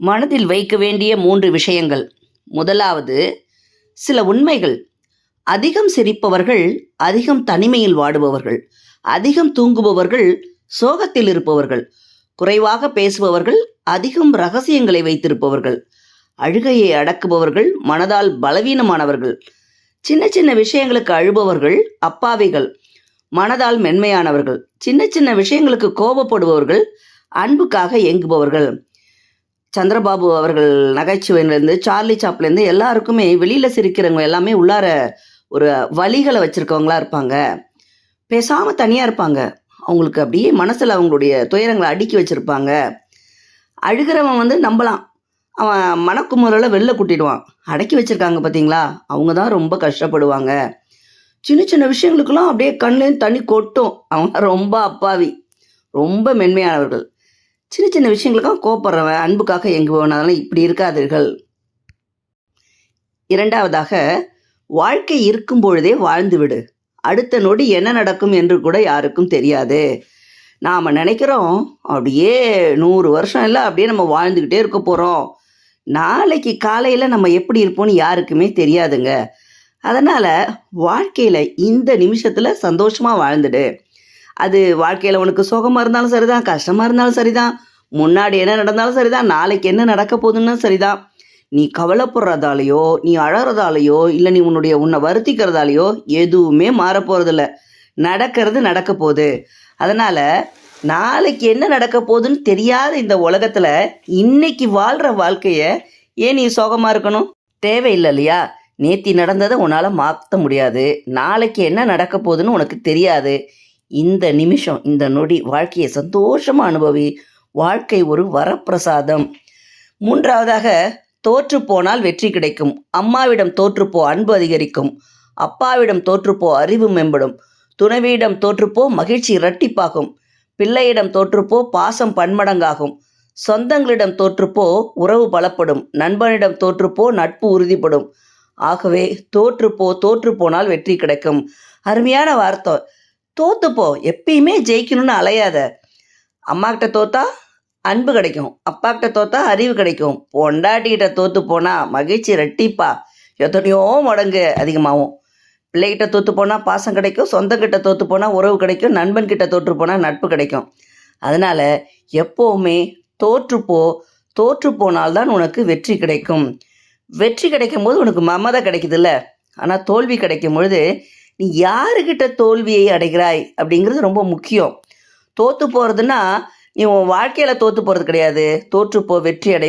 மனதில் வைக்க வேண்டிய மூன்று விஷயங்கள். முதலாவது சில உண்மைகள். அதிகம் சிரிப்பவர்கள் அதிகம் தனிமையில் வாடுபவர்கள் அதிகம் தூங்குபவர்கள் சோகத்தில் இருப்பவர்கள் குறைவாக பேசுபவர்கள் அதிகம் ரகசியங்களை வைத்திருப்பவர்கள் அழுகையை அடக்குபவர்கள் மனதால் பலவீனமானவர்கள் சின்ன சின்ன விஷயங்களுக்கு அழுபவர்கள் அப்பாவிகள் மனதால் மென்மையானவர்கள் சின்ன சின்ன விஷயங்களுக்கு கோபப்படுபவர்கள் அன்புக்காக எங்குபவர்கள் சந்திரபாபு அவர்கள் நகைச்சுவையிலேருந்து சார்லி சாப்லேருந்து எல்லாருக்குமே வெளியில் சிரிக்கிறவங்க எல்லாமே உள்ளார ஒரு வழிகளை வச்சுருக்கவங்களா இருப்பாங்க. பேசாமல் தனியாக இருப்பாங்க. அவங்களுக்கு அப்படியே மனசில் அவங்களுடைய துயரங்களை அடுக்கி வச்சுருப்பாங்க. அழுகிறவன் வந்து நம்பலாம். அவன் மனக்குமுறையில் வெளில கூட்டிடுவான். அடக்கி வச்சுருக்காங்க பார்த்தீங்களா அவங்க தான் ரொம்ப கஷ்டப்படுவாங்க. சின்ன சின்ன விஷயங்களுக்கெல்லாம் அப்படியே கண்ணுலேயும் தண்ணி கொட்டும். அவங்க ரொம்ப அப்பாவி. ரொம்ப மென்மையானவர்கள். சின்ன சின்ன விஷயங்களுக்காக கோப்படுறவன் அன்புக்காக எங்குபவன் அதெல்லாம் இப்படி இருக்காதீர்கள். இரண்டாவதாக வாழ்க்கை இருக்கும் பொழுதே வாழ்ந்துவிடு. அடுத்த நொடி என்ன நடக்கும் என்று கூட யாருக்கும் தெரியாது. நாம் நினைக்கிறோம் அப்படியே நூறு வருஷம் இல்லை அப்படியே நம்ம வாழ்ந்துக்கிட்டே இருக்க போகிறோம் நாளைக்கு காலையில் நம்ம எப்படி இருப்போம்னு யாருக்குமே தெரியாதுங்க. அதனால் வாழ்க்கையில் இந்த நிமிஷத்தில் சந்தோஷமாக வாழ்ந்துடு. அது வாழ்க்கையில் உனக்கு சோகமாக இருந்தாலும் சரிதான் கஷ்டமாக இருந்தாலும் சரிதான். முன்னாடி என்ன நடந்தாலும் சரிதான் நாளைக்கு என்ன நடக்க போகுதுன்னு சரிதான். நீ கவலைப்படுறதாலேயோ நீ அழறதாலேயோ இல்லை நீ உன்னுடைய உன்னை வருத்திக்கிறதாலேயோ எதுவுமே மாறப்போகிறதில்ல நடக்கிறது நடக்க போகுது. அதனால் நாளைக்கு என்ன நடக்க போகுதுன்னு தெரியாத இந்த உலகத்தில் இன்னைக்கு வாழ்கிற வாழ்க்கையை ஏன் நீ சோகமாக இருக்கணும்? தேவையில்லை இல்லையா? நேத்தி நடந்ததை உன்னால் மாற்ற முடியாது. நாளைக்கு என்ன நடக்க போகுதுன்னு உனக்கு தெரியாது. இந்த நிமிஷம் இந்த நொடி வாழ்க்கையை சந்தோஷமாக அனுபவி வாழ்க்கை ஒரு வரப்பிரசாதம். மூன்றாவதாக தோற்று போனால் வெற்றி கிடைக்கும். அம்மாவிடம் தோற்றுப்போ அன்பு அதிகரிக்கும். அப்பாவிடம் தோற்றுப்போ அறிவு மேம்படும். துணைவியிடம் தோற்றுப்போ மகிழ்ச்சி இரட்டிப்பாகும். பிள்ளையிடம் தோற்றுப்போ பாசம் பன்மடங்காகும். சொந்தங்களிடம் தோற்றுப்போ உறவு பலப்படும். நண்பனிடம் தோற்றுப்போ நட்பு உறுதிப்படும். ஆகவே தோற்றுப்போ தோற்று போனால் வெற்றி கிடைக்கும். அருமையான வார்த்தை. தோத்துப்போ. எப்பயுமே ஜெயிக்கணும்னு அலையாத. அம்மாக்கிட்ட தோத்தா அன்பு கிடைக்கும். அப்பாக்கிட்ட தோத்தா அறிவு கிடைக்கும். பொண்டாட்டிக்கிட்ட தோத்து போனால் மகிழ்ச்சி ரெட்டிப்பா. எத்தனையோ மடங்கு அதிகமாகும். பிள்ளைகிட்ட தோத்து போனால் பாசம் கிடைக்கும். சொந்தக்கிட்ட தோத்து போனால் உறவு கிடைக்கும். நண்பன்கிட்ட தோற்று போனால் நட்பு கிடைக்கும். அதனால் எப்போவுமே தோற்றுப்போ தோற்று போனால்தான் உனக்கு வெற்றி கிடைக்கும். வெற்றி கிடைக்கும் போது உனக்கு மமதை கிடைக்குதுல்ல. ஆனால் தோல்வி கிடைக்கும் பொழுது நீ யாருக்கிட்ட தோல்வியை அடைகிறாய் அப்படிங்கிறது ரொம்ப முக்கியம். தோற்று போகிறதுனா நீ உன் வாழ்க்கையில் தோற்று போகிறது கிடையாது. தோற்றுப்போ வெற்றி அடை